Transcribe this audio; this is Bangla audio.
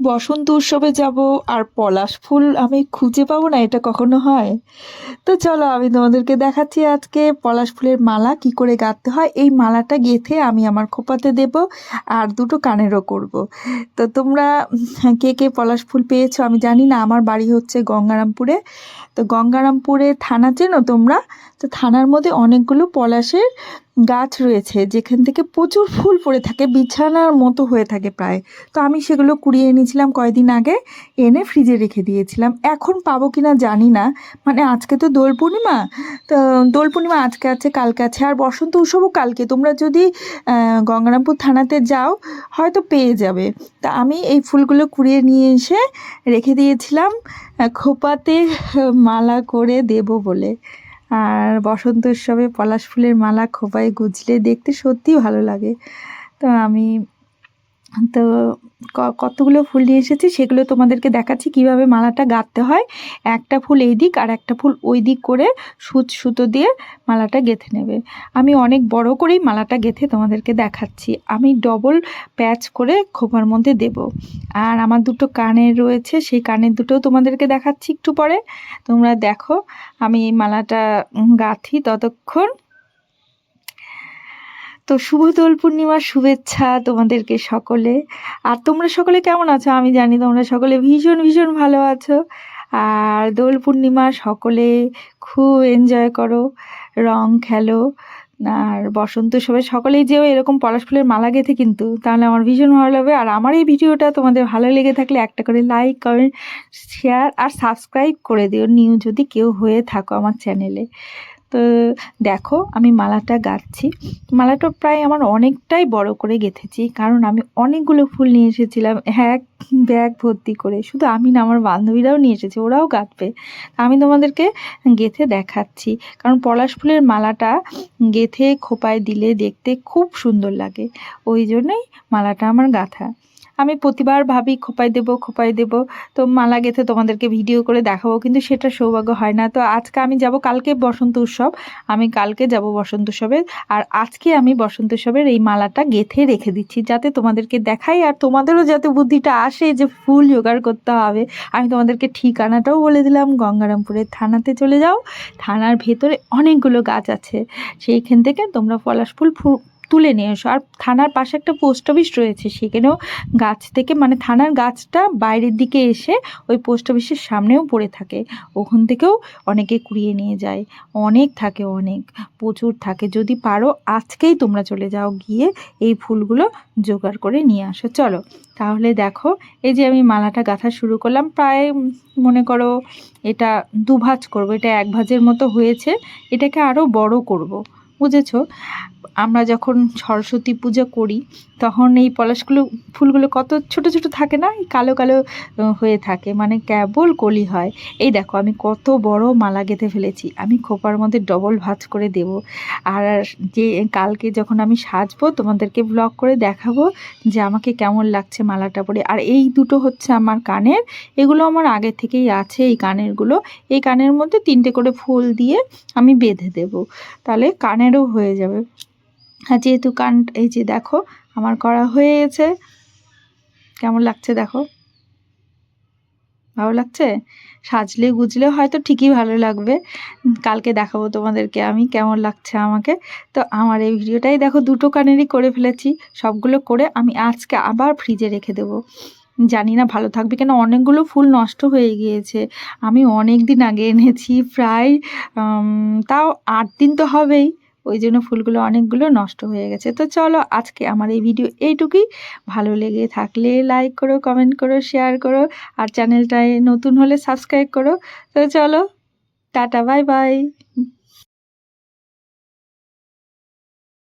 বসন্ত উৎসবে যাব আর পলাশ ফুল আমি খুঁজে পাবো না, এটা কখনো হয়। তো চলো, আমি তোমাদেরকে দেখাচ্ছি আজকে পলাশ ফুলের মালা, কি করে গাঁথতে হয়। এই মালাটা গেঁথে আমি আমার খোপাতে দেব আর দুটো কানেরও করব। তো তোমরা কে কে পলাশ ফুল পেয়েছ আমি জানি না, আমার বাড়ি হচ্ছে গঙ্গারামপুরে। তো গঙ্গারামপুরে থানা চেনো তোমরা? তো থানার মধ্যে অনেকগুলো পলাশের গাছ রয়েছে, যেখান থেকে প্রচুর ফুল পড়ে থাকে, বিছানার মতো হয়ে থাকে প্রায়। তো আমি সেগুলো কুড়িয়ে এনেছিলাম কয়দিন আগে, এনে ফ্রিজে রেখে দিয়েছিলাম। এখন পাবো কিনা জানি না। মানে আজকে তো দোল পূর্ণিমা, তো দোল পূর্ণিমা আজকে আছে, কালকে আছে। আর বসন্ত উৎসবও কালকে। তোমরা যদি গঙ্গারামপুর থানাতে যাও, হয়তো পেয়ে যাবে। তা আমি এই ফুলগুলো কুড়িয়ে নিয়ে এসে রেখে দিয়েছিলাম, খোপাতে মালা করে দেব বলে। আর বসন্ত উৎসবে পলাশ ফুলের মালা খোপায় গুজলে দেখতে সত্যিই ভালো লাগে। তো আমি তো কতগুলো ফুল নিয়ে এসেছি সেগুলো তোমাদেরকে দেখাচ্ছি, কীভাবে মালাটা গাঁথতে হয়। একটা ফুল এই দিক আর একটা ফুল ওই দিক করে সুচ সুতো দিয়ে মালাটা গেঁথে নেবে। আমি অনেক বড় করেই মালাটা গেঁথে তোমাদেরকে দেখাচ্ছি। আমি ডবল প্যাচ করে খোপার মধ্যে দেব। আর আমার দুটো কানের রয়েছে, সেই কানের দুটোও তোমাদেরকে দেখাচ্ছি একটু পরে। তোমরা দেখো, আমি মালাটা গাঁথি ততক্ষণ তো শুভ দোল পূর্ণিমার শুভেচ্ছা তোমাদেরকে সকলে। আর তোমরা সকলে কেমন আছো? আমি জানি তোমরা সকলে ভীষণ ভীষণ ভালো আছো। আর দোল পূর্ণিমা সকলে খুব এনজয় করো, রং খেলো। আর বসন্ত সবাই সকলেই যেও এরকম পলাশ ফুলের মালা গেঁথে কিন্তু, তাহলে আমার ভীষণ ভালো লাগবে। আর আমার এই ভিডিওটা তোমাদের ভালো লেগে থাকলে একটা করে লাইক কমেন্ট শেয়ার আর সাবস্ক্রাইব করে দিও। নিউ যদি কেউ হয়ে থাকো আমার চ্যানেলে তো দেখো, আমি মালাটা গাঁথছি। মালাটা প্রায় আমার অনেকটাই বড় করে গেঁথেছি, কারণ আমি অনেকগুলো ফুল নিয়ে এসেছিলাম, এক ব্যাগ ভর্তি করে। শুধু আমি না, আমার বান্ধবীরাও নিয়ে এসেছে, ওরাও গাঁথবে। আমি তোমাদেরকে গেঁথে দেখাচ্ছি, কারণ পলাশ ফুলের মালাটা গেঁথে খোপায় দিলে দেখতে খুব সুন্দর লাগে। ওই জন্যই মালাটা আমার গাঁথা। আমি প্রতিবার ভাবি, খোপায় দেবো খোপায় দেবো। তো মালা গেঁথে তোমাদেরকে ভিডিও করে দেখাবো, কিন্তু সেটা সৌভাগ্য হয় না। তো আজকে আমি যাব কালকে বসন্ত উৎসব। আমি কালকে যাব বসন্ত উৎসবে আর আজকে আমি বসন্ত উৎসবের এই মালাটা গেঁথে রেখে দিচ্ছি, যাতে তোমাদেরকে দেখাই আর তোমাদেরও যাতে বুদ্ধিটা আসে যে ফুল জোগাড় করতে হবে। আমি তোমাদেরকে ঠিকানাটাও বলে দিলাম, গঙ্গারামপুরের থানাতে চলে যাও। থানার ভেতরে অনেকগুলো গাছ আছে। সেইখান থেকে তোমরা পলাশ ফুল তুলে নিয়ে এসো। আর থানার পাশে একটা পোস্ট অফিস রয়েছে, সেখানেও গাছ থেকে মানে থানার গাছটা বাইরের দিকে এসে ওই পোস্ট অফিসের সামনেও পড়ে থাকে। ওখান থেকেও অনেকে কুড়িয়ে নিয়ে যায়। অনেক থাকে, অনেক। প্রচুর থাকে। যদি পারো, আজকেই তোমরা চলে যাও, গিয়ে এই ফুলগুলো জোগাড় করে নিয়ে আসো। চলো, তাহলে দেখো, এই যে আমি মালাটা গাঁথা শুরু করলাম, প্রায় মনে করো এটা দু ভাঁজ করব। এটা এক ভাজের মতো হয়েছে। এটাকে আরও বড় করব। বুঝেছ? আমরা যখন সরস্বতী পূজা করি, তখন এই পলাশগুলো, ফুলগুলো কত ছোট ছোট থাকে না? এই কালো কালো হয়ে থাকে। মানে কেবল কলি হয়। এই দেখো, আমি কত বড় মালা গেঁথে ফেলেছি। আমি খোপার মধ্যে ডবল ভাঁজ করে দেব। আর যে কালকে যখন আমি সাজবো, তোমাদেরকে ব্লগ করে দেখাবো যে আমাকে কেমন লাগছে মালাটা পরে। আর এই দুটো হচ্ছে আমার কানের। এগুলো আমার আগে থেকেই আছে এই কানেরগুলো। এই কানের মধ্যে তিনটে করে ফুল দিয়ে আমি বেঁধে দেব। তাহলে কানেরও হয়ে যাবে। আর যেহেতু কান, এই যে দেখো, আমার করা হয়ে গেছে। কেমন লাগছে দেখো? ভালো লাগছে? সাজলে গুজলে হয়তো ঠিকই ভালো লাগবে। কালকে দেখাবো তোমাদেরকে আমি কেমন লাগছে আমাকে। তো আমার এই ভিডিওটাই দেখো, দুটো কানেরই করে ফেলেছি। সবগুলো করে আমি আজকে আবার ফ্রিজে রেখে দেবো। জানি না ভালো থাকবে কেন, অনেকগুলো ফুল নষ্ট হয়ে গিয়েছে। আমি অনেক দিন আগে এনেছি প্রায় তাও আট দিন তো হবেই। ওই জন্য ফুলগুলো অনেকগুলো নষ্ট হয়ে গেছে। তো চলো আজকে আমার এই ভিডিও এইটুকুই। ভালো লেগে থাকলে লাইক করো কমেন্ট করো শেয়ার করো আর চ্যানেলটায় নতুন হলে সাবস্ক্রাইব করো। তো চলো, টাটা বাই বাই